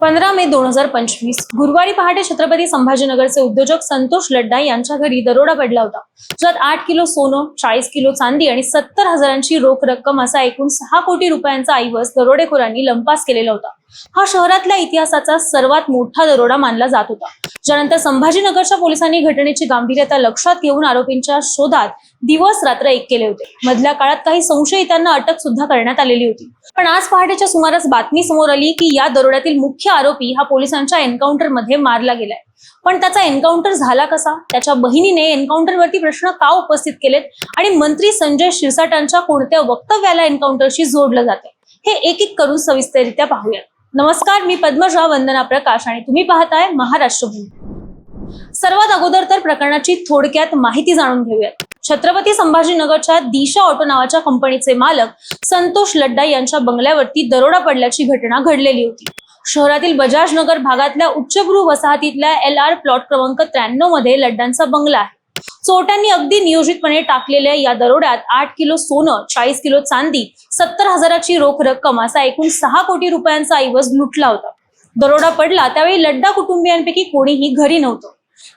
पंधरा मे दोन हजार पंचवीस. गुरुवारी पहाटे छत्रपती संभाजीनगरचे उद्योजक संतोष लड्डा यांच्या घरी दरोडा पडला होता. ज्यात आठ किलो सोनं चाळीस किलो चांदी आणि सत्तर हजारांची रोख रक्कम असा एकूण सहा कोटी रुपयांचा ऐवज दरोडेखोरांनी लंपास केलेला होता. हा शहरातल्या इतिहासाचा सर्वात मोठा दरोडा मानला जात होता. ज्यानंतर संभाजीनगरच्या पोलिसांनी घटनेची गांभीर्यता लक्षात घेऊन आरोपींच्या शोधात दिवस रात्र एक केले होते. मधल्या काळात काही संशयितांना अटक सुद्धा करण्यात आलेली होती. पण आज पहाटेच्या सुमारास बातमी समोर आली की या दरोड्यातील मुख्य आरोपी हा पोलिसांच्या एन्काउंटरमध्ये मारला गेलाय. पण त्याचा एन्काउंटर झाला कसा? त्याच्या बहिणीने एन्काउंटरवरती प्रश्न का उपस्थित केलेत? आणि मंत्री संजय शिरसाटांच्या कोणत्या वक्तव्याला एन्काउंटरशी जोडलं जाते हे एक एक करून सविस्तररित्या पाहूया. नमस्कार मी पद्मजा वंदना प्रकाश आणि तुम्ही पाहताय महाराष्ट्रभूमी. सर्वात अगोदर तर प्रकरणाची थोडक्यात माहिती जाणून घेऊयात. छत्रपती संभाजीनगरच्या दिशा ऑटो नावाच्या कंपनीचे मालक संतोष लड्डा यांच्या बंगल्यावरती दरोडा पडल्याची घटना घडलेली होती. शहरातील बजाज नगर भागातल्या उच्चभ्रू वसाहतीतल्या एल आर प्लॉट क्रमांक त्र्याण्णवमध्ये लड्डांचा बंगला आहे. चोरट्यांनी अगदी नियोजितपणे टाकलेल्या या दरोड्यात आठ किलो सोनं चाळीस किलो चांदी सत्तर हजाराची रोख रक्कम असा एकूण सहा कोटी रुपयांचा ऐवज लुटला होता. दरोडा पडला त्यावेळी लड्डा कुटुंबियांपैकी कोणीही घरी नव्हतं.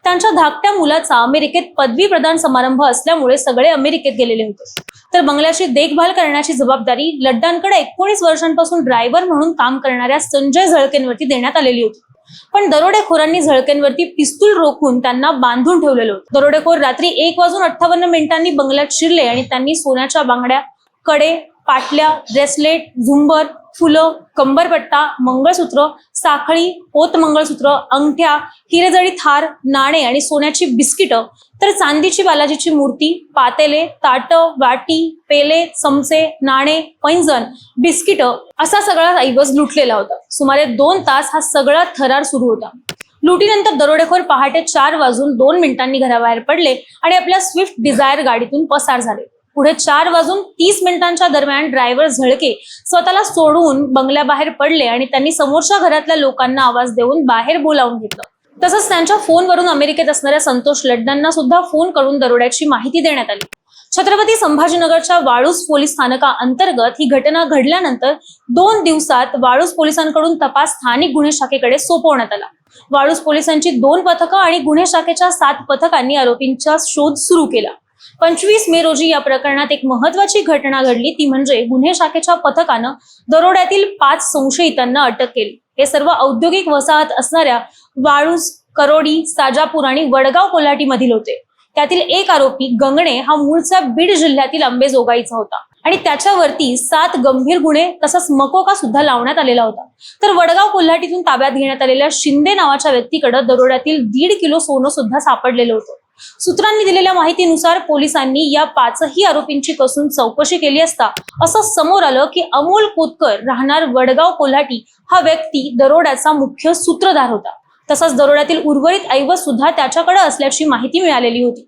त्यांच्या धाकट्या मुलाचा अमेरिकेत पदवी प्रदान समारंभ असल्यामुळे सगळे अमेरिकेत गेलेले होते. तर बंगल्याची देखभाल करण्याची जबाबदारी लड्डांकडे एकोणीस वर्षांपासून ड्रायव्हर म्हणून काम करणाऱ्या संजय झळकेंवरती देण्यात आलेली होती. पण दरोडेखोरांनी झळकेंवरती पिस्तूल रोखून त्यांना बांधून ठेवलेलं होतं. दरोडेखोर रात्री एक वाजून अठ्ठावन्न मिनिटांनी बंगल्यात शिरले आणि त्यांनी सोन्याच्या बांगड्या कडे पाटल्या ब्रेसलेट झुंबर फुलं कंबरपट्टा मंगळसूत्र साखळी पोत मंगळसूत्र अंगठ्या हिरेजडी थार नाणे आणि सोन्याची बिस्किटं तर चांदीची बालाजीची मूर्ती पातेले ताट वाटी पेले चमचे नाणे पैंजण बिस्किटं असा सगळा ऐवज लुटलेला होता. सुमारे दोन तास हा सगळा थरार सुरू होता. लुटीनंतर दरोडेखोर पहाटे चार वाजून दोन मिनिटांनी घराबाहेर पडले आणि आपल्या स्विफ्ट डिझायर गाडीतून पसार झाले. पुढे चार वाजून तीस मिनिटांच्या दरम्यान ड्रायव्हर झळके. स्वतःला सोडून बंगल्याबाहेर पडले आणि त्यांनी समोरच्या घरातल्या लोकांना आवाज देऊन बाहेर बोलावून घेतलं. तसंच त्यांच्या फोनवरून अमेरिकेत असणाऱ्या संतोष लड्डांना सुद्धा फोन करून दरोड्याची माहिती देण्यात आली. छत्रपती संभाजीनगरच्या वाळूस पोलीस स्थानका अंतर्गत ही घटना घडल्यानंतर दोन दिवसात वाळूस पोलिसांकडून तपास स्थानिक गुन्हे शाखेकडे सोपवण्यात आला. वाळूस पोलिसांची दोन पथकं आणि गुन्हे शाखेच्या सात पथकांनी आरोपींचा शोध सुरू केला. पंचवीस मे रोजी या प्रकरणात एक महत्वाची घटना घडली. ती म्हणजे गुन्हे शाखेच्या पथकानं दरोड्यातील पाच संशयितांना अटक केली. हे सर्व औद्योगिक वसाहत असणाऱ्या वाळूस करोडी साजापूर आणि वडगाव कोल्हाटी मधील होते. त्यातील एक आरोपी गंगणे हा मूळचा बीड जिल्ह्यातील अंबेजोगाईचा होता. आणि त्याच्यावरती सात गंभीर गुन्हे तसंच मकोका सुद्धा लावण्यात आलेला होता. तर वडगाव कोल्हाटीतून ताब्यात घेण्यात आलेल्या शिंदे नावाच्या व्यक्तीकडे दरोड्यातील दीड किलो सोनं सुद्धा सापडलेलं होतं. सूत्रांनी दिलेल्या माहितीनुसार पोलिसांनी या पाचही आरोपींची कसून चौकशी केली असता असं समोर आलं की अमोल कोतकर राहणार वडगाव कोल्हाटी हा व्यक्ती दरोड्याचा मुख्य सूत्रधार होता. तसंच दरोड्यातील उर्वरित ऐवज सुद्धा त्याच्याकडे असल्याची माहिती मिळालेली होती.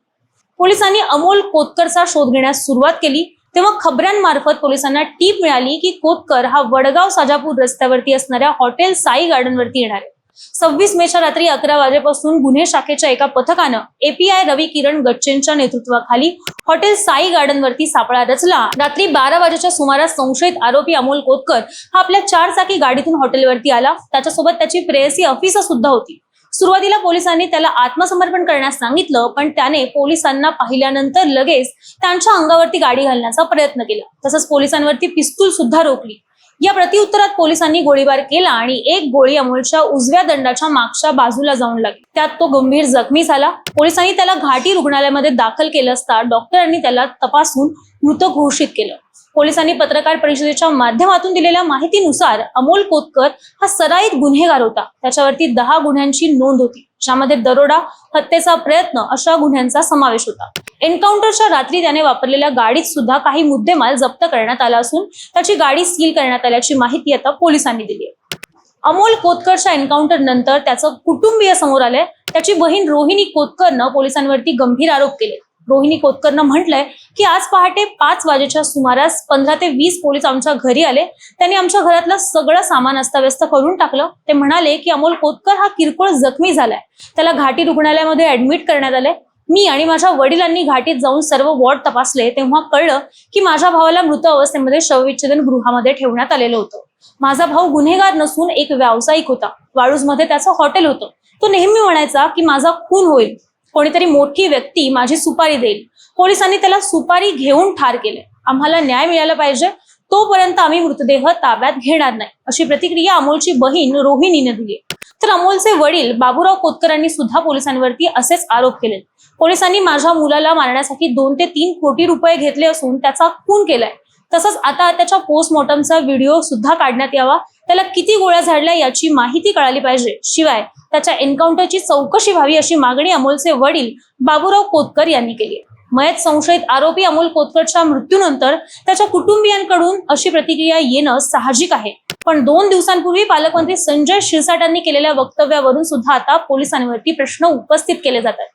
पोलिसांनी अमोल कोतकरचा शोध घेण्यास सुरुवात केली. तेव्हा खबऱ्यांमार्फत पोलिसांना टीप मिळाली की कोतकर हा वडगाव साजापूर रस्त्यावरती असणाऱ्या हॉटेल साई गार्डनवरती येणार आहे. सव्वीस मेच्या रात्री अकरा वाजेपासून गुन्हे शाखेच्या एका पथकानं एपीआय रवी किरण गच्चेंच्या नेतृत्वाखाली हॉटेल साई गार्डनवरती सापळा रचला. रात्री बारा वाजेच्या सुमारास संशयित आरोपी अमोल कोतकर हा आपल्या चार चाकी गाडीतून हॉटेलवरती आला. त्याच्यासोबत त्याची प्रेयसी अफिसा सुद्धा होती. सुरुवातीला पोलिसांनी त्याला आत्मसमर्पण करण्यास सांगितलं पण त्याने पोलिसांना पाहिल्यानंतर लगेच त्यांच्या अंगावरती गाडी घालण्याचा प्रयत्न केला. तसंच पोलिसांवरती पिस्तूल सुद्धा रोखली. या प्रतिउत्तरात पोलिसांनी गोळीबार केला आणि एक गोळी अमोलच्या उजव्या दंडाच्या मागच्या बाजूला जाऊन लागली. त्यात तो गंभीर जखमी झाला. पोलिसांनी त्याला घाटी रुग्णालयामध्ये दाखल केलं असता डॉक्टरांनी त्याला तपासून मृत घोषित केलं. पोलिसांनी पत्रकार परिषदेच्या माध्यमातून दिलेल्या माहितीनुसार अमोल कोतकर हा सराईत गुन्हेगार होता. त्याच्यावरती दहा गुन्ह्यांची नोंद होती. ज्यामध्ये दरोडा हत्येचा प्रयत्न अशा गुन्ह्यांचा समावेश होता. एन्काउंटरच्या रात्री त्याने वापरलेल्या गाडीत सुद्धा काही मुद्देमाल जप्त करण्यात आला असून त्याची गाडी सील करण्यात आल्याची माहिती आता पोलिसांनी दिली आहे. अमोल कोतकरच्या एन्काउंटर नंतर त्याचं कुटुंबीय समोर आलंय. त्याची बहीण रोहिणी कोतकरनं पोलिसांवरती गंभीर आरोप केले. रोहिणी कोतकरनं म्हटलंय की आज पहाटे पाच वाजेच्या सुमारास पंधरा ते वीस पोलीस आमच्या घरी आले. त्यांनी आमच्या घरातलं सगळं सामान अस्ताव्यस्त करून टाकलं. ते म्हणाले की अमोल कोतकर हा किरकोळ जखमी झालाय. त्याला घाटी रुग्णालयामध्ये ऍडमिट करण्यात आले. मी आणि माझ्या वडिलांनी घाटीत जाऊन सर्व वॉर्ड तपासले. तेव्हा कळलं की माझ्या भावाला मृत अवस्थेमध्ये शवविच्छेदन गृहामध्ये ठेवण्यात आलेलं होतं. माझा भाऊ गुन्हेगार नसून एक व्यावसायिक होता. वाळूजमध्ये त्याचं हॉटेल होतं. तो नेहमी म्हणायचा की माझा खून होईल. कोणीतरी मोठी व्यक्ती माझी सुपारी देईल. पोलिसांनी त्याला सुपारी घेऊन ठार केले. आम्हाला न्याय मिळाला पाहिजे तोपर्यंत आम्ही मृतदेह ताब्यात घेणार नाही अशी प्रतिक्रिया अमोलची बहीण रोहिणीने दिली. तर अमोलचे वडील बाबूराव कोतकरांनी सुद्धा पोलिसांवरती असेच आरोप केले. पोलिसांनी माझ्या मुलाला मारण्यासाठी दोन ते तीन कोटी रुपये घेतले असून त्याचा खून केलाय. तसंच आता त्याच्या पोस्टमॉर्टमचा व्हिडिओ सुद्धा काढण्यात यावा त्याला किती गोळ्या झाडल्या याची माहिती कळाली पाहिजे. शिवाय त्याच्या एन्काउंटरची चौकशी व्हावी अशी मागणी अमोलचे वडील बाबूराव कोतकर यांनी केली. मयत संशयित आरोपी अमोल कोतकरच्या मृत्यूनंतर त्याच्या कुटुंबियांकडून अशी प्रतिक्रिया येणं साहजिक आहे. पण दोन दिवसांपूर्वी पालकमंत्री संजय शिरसाट यांनी केलेल्या वक्तव्यावरून सुद्धा आता पोलिसांवरती प्रश्न उपस्थित केले जातात.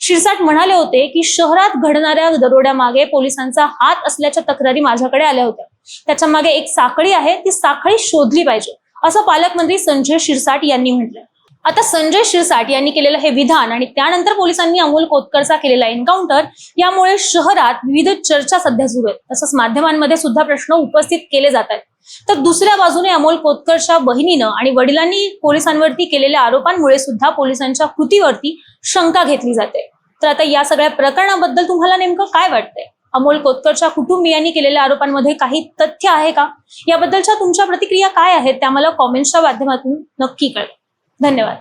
शिरसाट म्हणाले होते की शहरात घडणाऱ्या दरोड्यामागे पोलिसांचा हात असल्याच्या तक्रारी माझ्याकडे आल्या होत्या. त्याच्यामागे एक साखळी आहे ती साखळी शोधली पाहिजे असं पालकमंत्री संजय शिरसाट यांनी म्हटलं आता संजय शिरसाट यांनी केलेलं हे विधान आणि त्यानंतर पोलिसांनी अमोल कोतकरचा केलेला एन्काउंटर यामुळे शहरात विविध चर्चा सध्या सुरू आहेत. तसंच माध्यमांमध्ये सुद्धा प्रश्न उपस्थित केले जात आहेत. तर दुसऱ्या बाजूने अमोल कोतकरच्या बहिणीनं आणि वडिलांनी पोलिसांवरती केलेल्या आरोपांमुळे सुद्धा पोलिसांच्या कृतीवरती शंका घेतली जाते. तर आता या सगळ्या प्रकरणाबद्दल तुम्हाला नेमकं काय वाटतंय? अमोल कोतकरच्या कुटुंबियांनी केलेल्या आरोपांमध्ये काही तथ्य आहे का? याबद्दलच्या तुमच्या प्रतिक्रिया काय आहेत? त्या मला कॉमेंट्सच्या माध्यमातून नक्की कळेल धन्यवाद.